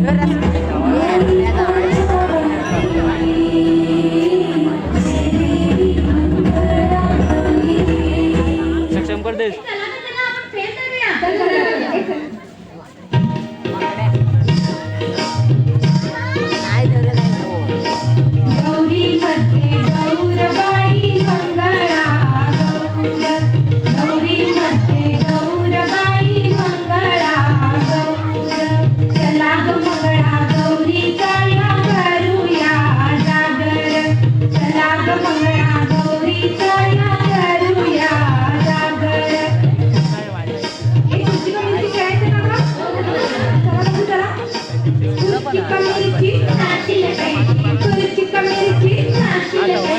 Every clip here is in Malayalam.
Gracias.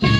Yeah.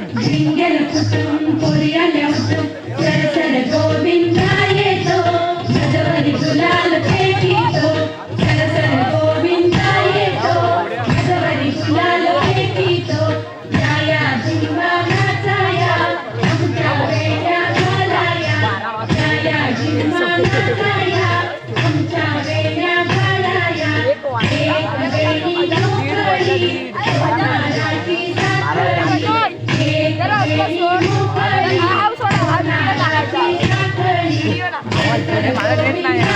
జింగలు కుటుంబం పొరియలు సరసర గోవిందాయ 哎呀！